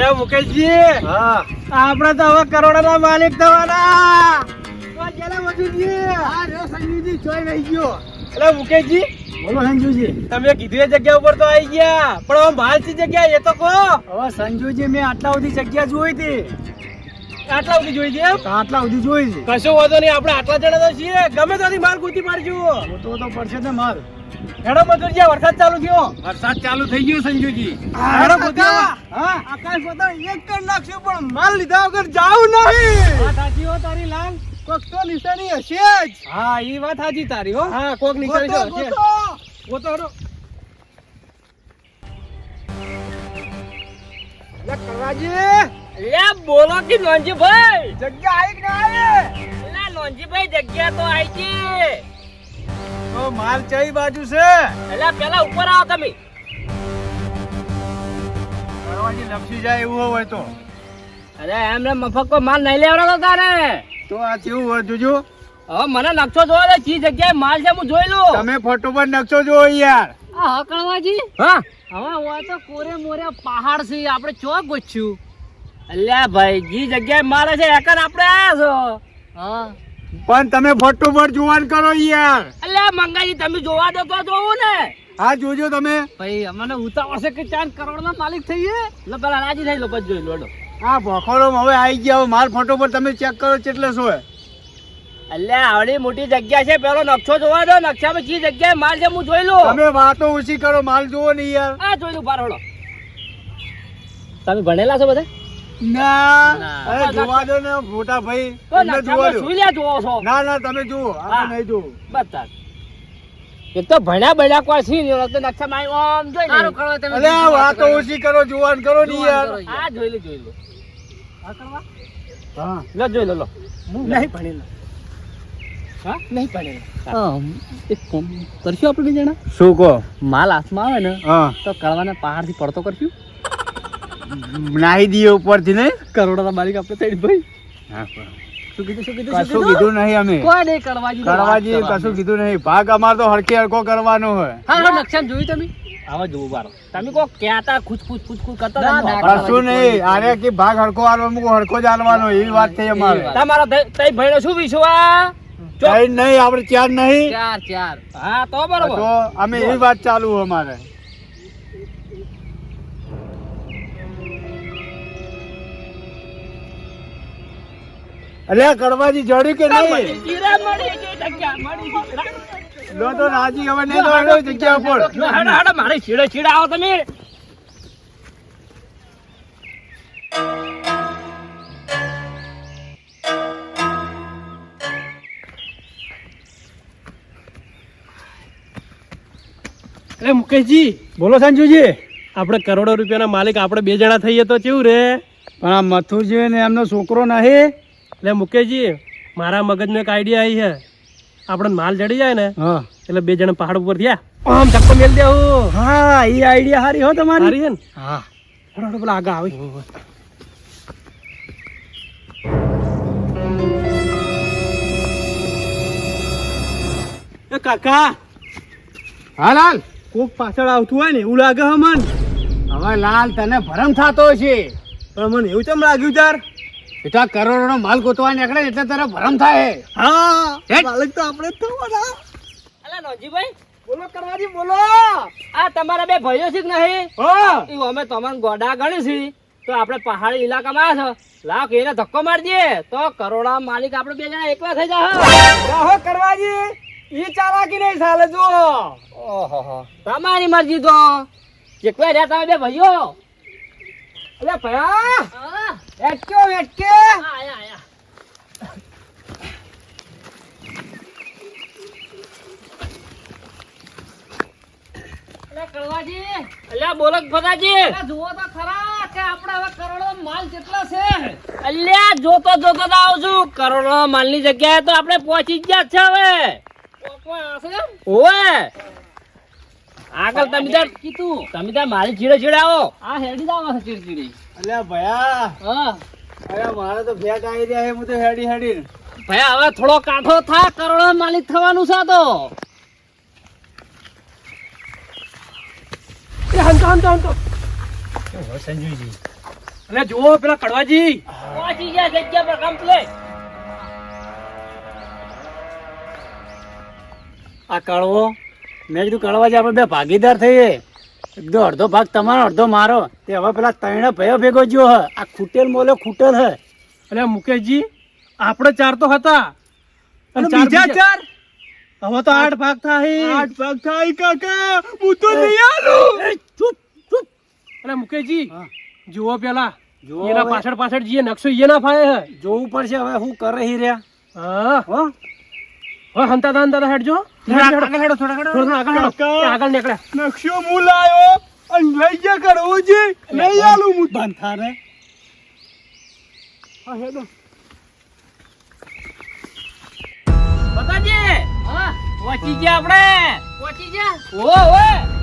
એટલે મુકેશજી! હા. આપણે તો હવે કરોડોના માલિક થવાના. તો જેલા મજૂરજી હા રે સંજુજી જોઈ રહી ગયો. મુકેશજી! બોલો સંજુજી. તમે કીધું એ જગ્યા ઉપર તો આવી ગયા. પણ હવે છે જગ્યા એ તો કહો. હવે સંજુજી મેં આટલા બધી જગ્યા જોઈ હતી. આટલા સુધી જોઈ છે એમ? આટલા સુધી જોઈ છે કશો વાંધો નહીં આપણે આટલા જણા તો છીએ. ગમે ત્યાંથી માલ ગુતી મારજો તો તો પડશે ને માલ હેડો મજૂરજી આ વરસાદ ચાલુ થયો. વરસાદ ચાલુ થઈ ગયો સંજુજી. હેડો હા. આકાશ બધા એક કરી નાખશું પણ માલ લીધા વગર જાવ નહીં. વાત સાચી હો તારી લાલ. કોક તો નિશાની હશે જ. હા એ વાત સાચી તારી હો. હા કોક નિશાની તો હશે ગોતો. હેડો. લે કરવાજી. લે બોલો કે નોનજીભાઈ જગ્યા આવી કે ના આવી લે નોનજીભાઈ જગ્યા તો આવી છે તો માલ ચઈ બાજુ છે? એટલે પેલા ઉપર આવો તમે. કરવાજી લપસી જાય એવું હોય તો. અરે એમને મફકો માલ નહીં લેવાનો તારે. તો આ કેવું હોય જોજો. હવે મને નકશો જોવો તો ચી જગ્યાએ માલ છે હું જોઈ લઉં. તમે ફોટો પર નકશો જોવો યાર. આ હકણવાજી હા? હવે હોય તો કોરે મોરે પહાડ છે આપણે ચો ગોચ્યું અલ્યા ભાઈ જી જગ્યાએ મારે છે એકર આપણે આયા છો. હા. પણ તમે ફોટો પર જોવાન કરો યાર. અલ્યા મંગાજી તમે જોવા દો તો જોવું ને. હા જોજો તમે. ભાઈ અમને ઉતાવળ છે કે ચાર કરોડ ના માલિક થઈએ? એટલે પેલા રાજી થઈ લો પછી જોઈ લોડો હા ભોખરો હવે આવી ગયા. હવે માર ફોટો પર તમે ચેક કરો કેટલે શું અલ્યા આવડી મોટી જગ્યા છે. પેલો નકશો જોવા દો. નકશામાં જી જગ્યાએ માલ છે હું જોઈ લઉં. તમે વાતો ઓછી કરો માલ જોવો ને યાર. આ જોઈ લઉં બાર તમે ભણેલા છો બધા? ના. ના. અરે જોવા દો ને મોટા ભાઈ તો જોવા દો. સુઈ જોવો છો? ના ના તમે જુઓ હા. નહીં જોવું બતા એક તો ભણ્યા ભણ્યા કોઈ છે નહીં તો નકશામાં આવ્યો આમ જોઈ લઈએ. અરે આ વાતો ઓછી કરો જોવાન કરો ને યાર. આ જોઈ લે જોઈ લો. હા. લો જોઈ લો લો. નહીં ભણેલા. હા? નહીં ભણેલા. એક કામ કરશું આપણે બે જણા? શું કહો? માલ હાથમાં આવે ને હા. તો કળવાના પહાડથી પડતો કરશું. નાહી દઈએ ઉપરથી નહીં? કરોડોના માલિક આપણે થઈ ભાઈ. હા પણ શું કીધું શું કીધું કશું કીધું? નહીં અમે. કોઈ નહીં કળવાજી કરવાજી કશું કીધું નહીં. ભાગ અમાર તો હરખી હરખો કરવાનો હોય. હા હા નકશામાં જોયું તમે? આવા જોવું બારો. તમે કો ક્યાંતા ખુશ ખુશ ખુશ ખુશ કરતા કશું નહીં? આરે કે ભાગ હરખો આલવાનો અમુક હરખો જ આલવાનો એવી વાત થઈ અમારે. તમારો તઈ ભાઈનો શું. કઈ નહીં આપણે ચાર નહીં. ચાર ચાર. હા તો બરોબર. તો અમે એવી વાત ચાલુ અમારે. અલ્યા કડવાજી જોડી કે નહીં? લો તો રાજી હવે નહીં તો હેડો જગ્યા ઉપર. હેડો હેડો મારે છેડે છેડે આવો તમે. અરે મુકેશજી બોલો સંજુજી. આપણે કરોડો રૂપિયાના માલિક આપણે બે જણા થઈએ તો કેવું રે? પણ આ મથુરજી ને એમનો છોકરો નહીં? એટલે મુકેશજી મારા મગજમાં એક આઈડિયા આવી છે. આપડે માલ જડી જાય ને હા. એટલે બે જણા પહાડ ઉપર થયા. આમ ધક્કો મેલ દેવું હા. એ આઈડિયા સારી હો તમારી. સારી છે ને? હા. થોડો પેલા આગળ આવી. એ કાકા. હા લાલ. કોક પાછળ આવતું હોય ને એવું લાગે છે હવે લાલ તને ભરમ થતો છે પણ મને એવું ચમ લાગ્યું તાર? એટલા કરોડો નો માલ ગોતવા નીકળે એટલે તારે ભરમ થાય. હા માલિક તો આપણે થવાના અલા નોજીભાઈ બોલો કરવાજી બોલો. આ તમારા બે ભાઈઓ છે કે નહીં? હો. ઈ અમે તમને ગોડા ગણી છે તો આપણે પહાડી ઇલાકામાં છો. લાવ એને ધક્કો મારજે તો કરોડા માલિક આપણે બે જણા એકલા થઈ જાય રાહો કરવાજી. ઈ ચાલાકી નહીં ચાલે જો ઓહો તમારી મરજી તો. એકલા રહ્યા તમે બે ભાઈઓ. અલે ભયા. હા, એટક્યો એટકે આયા, આયા. અલા, કડવાજી. અલ્યા, બોલો કે છે. અલ્યા, જોતો જોતો તો આવું છું. કરોડો માલની જગ્યાએ તો આપણે પહોંચી જ ગયા છે હવે. આગળ તમે તાર કીધું. તમે તાર મારી ચીડે ચીડે આવો. આ હેડી જ આવે છે ચીડચીડી અલે ભયા. હા. અરે મારે તો ભેટ આવી રહ્યા છે હું તો હેડી હેડી ભયા હવે થોડો કાઠો થા કરોડો માલિક થવાનું છે તો. હંતો હંતો હંતો. સંજુજી. અલે જુઓ પેલા કડવાજી. પહોંચી ગયા જગ્યા પર કમ્પ્લેટ આ કળવો. મેં કીધું કળવાજી આપણે બે ભાગીદાર થઈએ. એકદમ અડધો ભાગ તમારો અડધો મારો. તે હવે પેલા ત્રણે ભયો ભેગો જ્યો હ. આ ખૂટેલ મોલે ખૂટેલ હે. અલે મુકેશજી આપણે ચાર તો હતા. અને બીજા ચાર? હવે તો આઠ ભાગ થાય. આઠ ભાગ થાય કાકા. હું તો નહીં આલું ચૂપ ચૂપ. અલે મુકેશજી જુઓ પેલા. જુઓ એના પાછળ પાછળ જઈએ નકશો એ ના ફાય હે. જોવું પડશે હવે હું કરે હી રહ્યા. હા. હો? હવે હંતા દા હંતા હેડજો આગળ હેડો થોડા હેડો. થોડા આગળ હેડો. આગળ નીકળે. નકશો હું લાયો અને લઈ જા કરવો છે લઈ આલું મુ બંધ થારે હા હેડો. બતાજી. હા પહોંચી ગયા આપણે. પહોંચી ગયા. ઓ ઓએ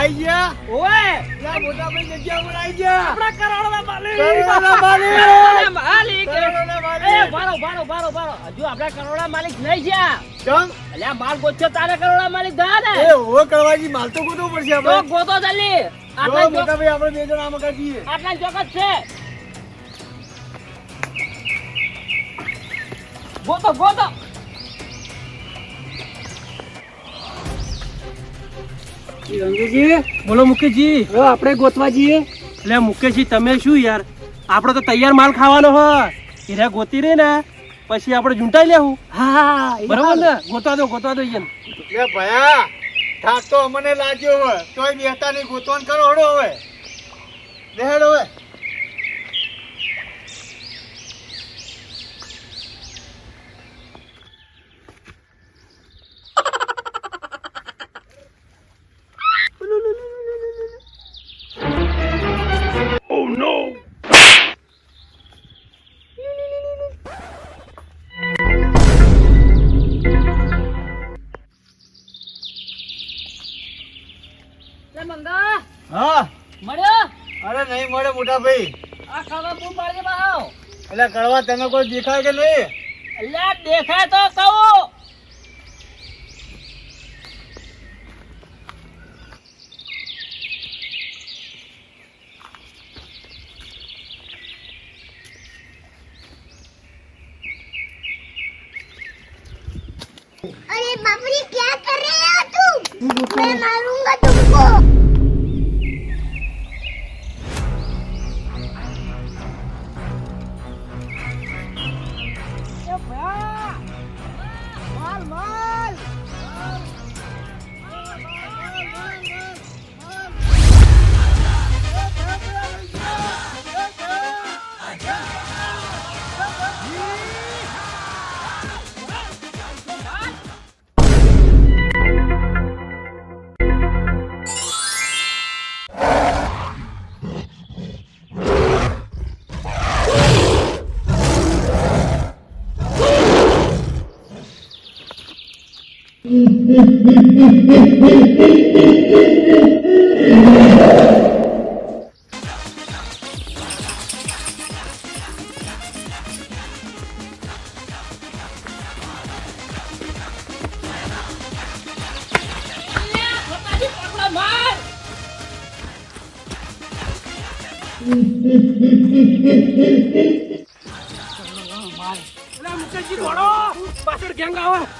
આઈ ગયા. ઓએ લા મોટા ભાઈ જગ્યા પર આઈ ગયા. આપણા કરોડના માલિક. કરોડના માલિક! કરોડોના માલિક. કરોડોના! એ ભારો ભારો ભારો ભારો હજુ આપણા કરોડના માલિક નહીં છે. ચમ? અલ્યા માલ ગોચ્યો તારે કરોડા માલિક ગયા ને એ ઓ કરવાજી માલ તો ગોતો પડશે તો ગોતો જલ્દી. આટલા મોટા ભાઈ આપણે બે જણા આમાં કાઢીએ આટલા ચોકસ છે. ગોતો ગોતો. રંગીજી બોલો મુકેશજી. હવે આપણે ગોતવા જઈએ. એટલે મુકેશજી તમે શું યાર? આપણે તો તૈયાર માલ ખાવાનો હોય. હીરા ગોતી રે ને પછી આપણે ઝૂંટાઈ લેવું. હા બરાબર ને? ગોતવા દો ગોતવા દો ઈયન. લે ભયા થાક તો અમને લાગ્યો હોય. તોય બેહતા નહીં ગોતવાન કરો હડો હવે. બેહેડ હવે. મોટા ભાઈ આ ખાવા બૂમ પાડજે બાવ એટલે કડવા તને કોઈ દેખાય કે નહીં અલ્યા દેખાય તો કહું अरे बाप रे क्या कर रहे हो तुम मैं मारूंगा तुमको મુકેશજી દોડો. પાછળ ગેંગ આવે.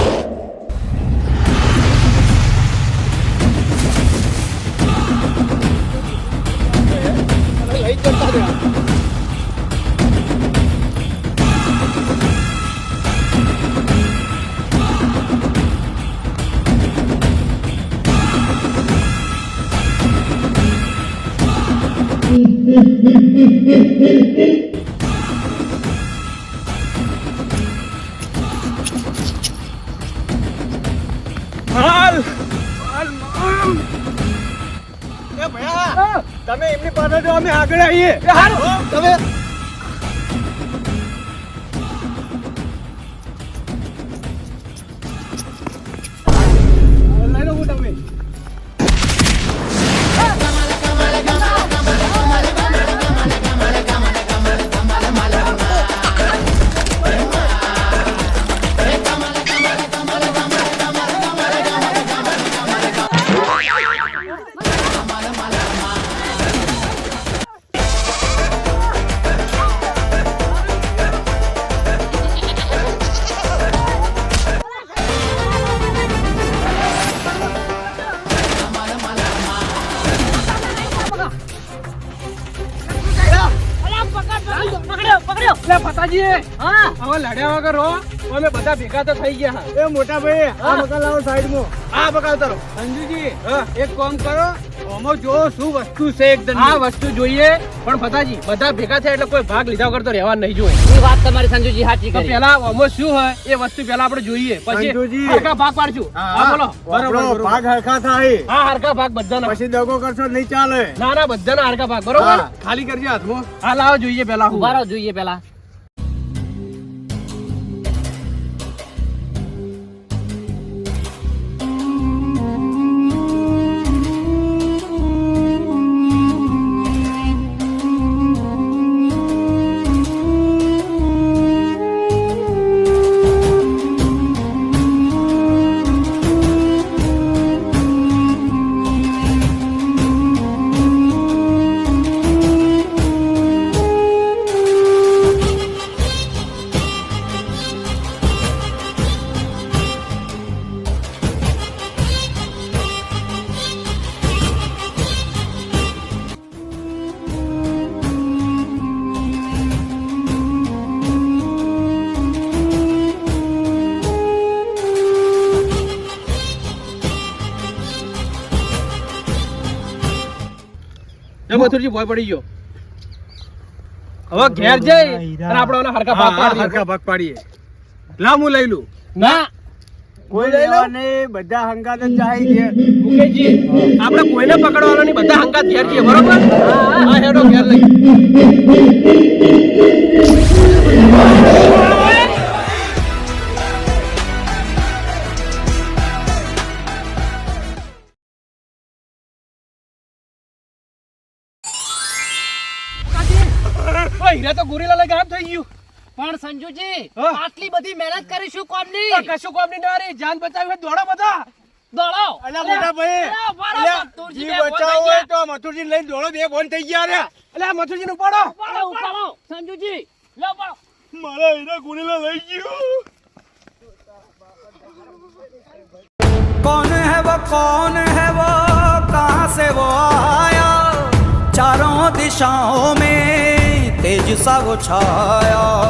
તમે એમની પાસે જો અમે આગળ આવીએ. તમે હવે લડ્યા વગર રહો. અમે બધા ભેગા તો થઈ ગયા. એ મોટા ભાઈ આ મકાન લાવો સાઈડમાં આ બકા ઉતારો સંજુજી એક કામ કરો આમાં જો શું વસ્તુ છે એકદમ આ વસ્તુ જોઈએ પણ પતાજી બધા ભેગા થયા એટલે કોઈ ભાગ લીધા વગર તો રહેવા નહીં જોઈએ. એ વાત તમારી સંજુજી સાચી કરી. પેલા આમાં શું હોય એ વસ્તુ પેલા આપણે જોઈએ. પછી હરકા ભાગ પાડશું. હા. બોલો. બરોબર ભાગ હરકા થાય. હા હરકા ભાગ બધાના. પછી દગો કરશો નહીં ચાલે. ના ના બધાના હરકા ભાગ. બરોબર? ખાલી કરજે હાથમાં. હા લાવો જોઈએ પેલા હું. ઊભા રહો જોઈએ પેલા મથુરજી ભોય પડી ગયો. હવે ઘેર જઈ અને આપણે ઓલા હરકા ભાગ પાડીએ. હરકા ભાગ પાડીએ. લા હું લઈ લઉં. ના. કોઈ લઈ લો બધા હંગાત જ જાય છે. મુકેશજી આપણે કોઈને પકડવાનો નહીં બધા હંગાત ઘેર જઈએ બરોબર? હા હેડો ઘેર લઈ. ઓય હીરા તો ગોરીલા લઈ ગાયબ થઈ ગયું પણ સંજુજી હા? આટલી બધી મહેનત કરીશું કોમ આ ની કશું કામ નહીં ના રે જાન બચાવી હોય તો દોડો બધા દોડો અલ્યા મોટા ભાઈ અલ્યા, ઉભા રહો, અલ્યા, મથુરજી જીવ બે ફોન બચાવવો થઈ હોય ગયા. તો મથુરજી લઈને દોડો બે ફોન થઈ ગયા રે અલ્યા મથુરજી ઉપાડો ઉપાડો ઉપાડો સંજુજી લો ઉપાડો મારા હીરા ગુનેલા લઈ ગયો कौन है वो कौन है वो कहाँ से वो आया चारों दिशाओं में ਤੇਜ ਸਾ ਛਾਇਆ।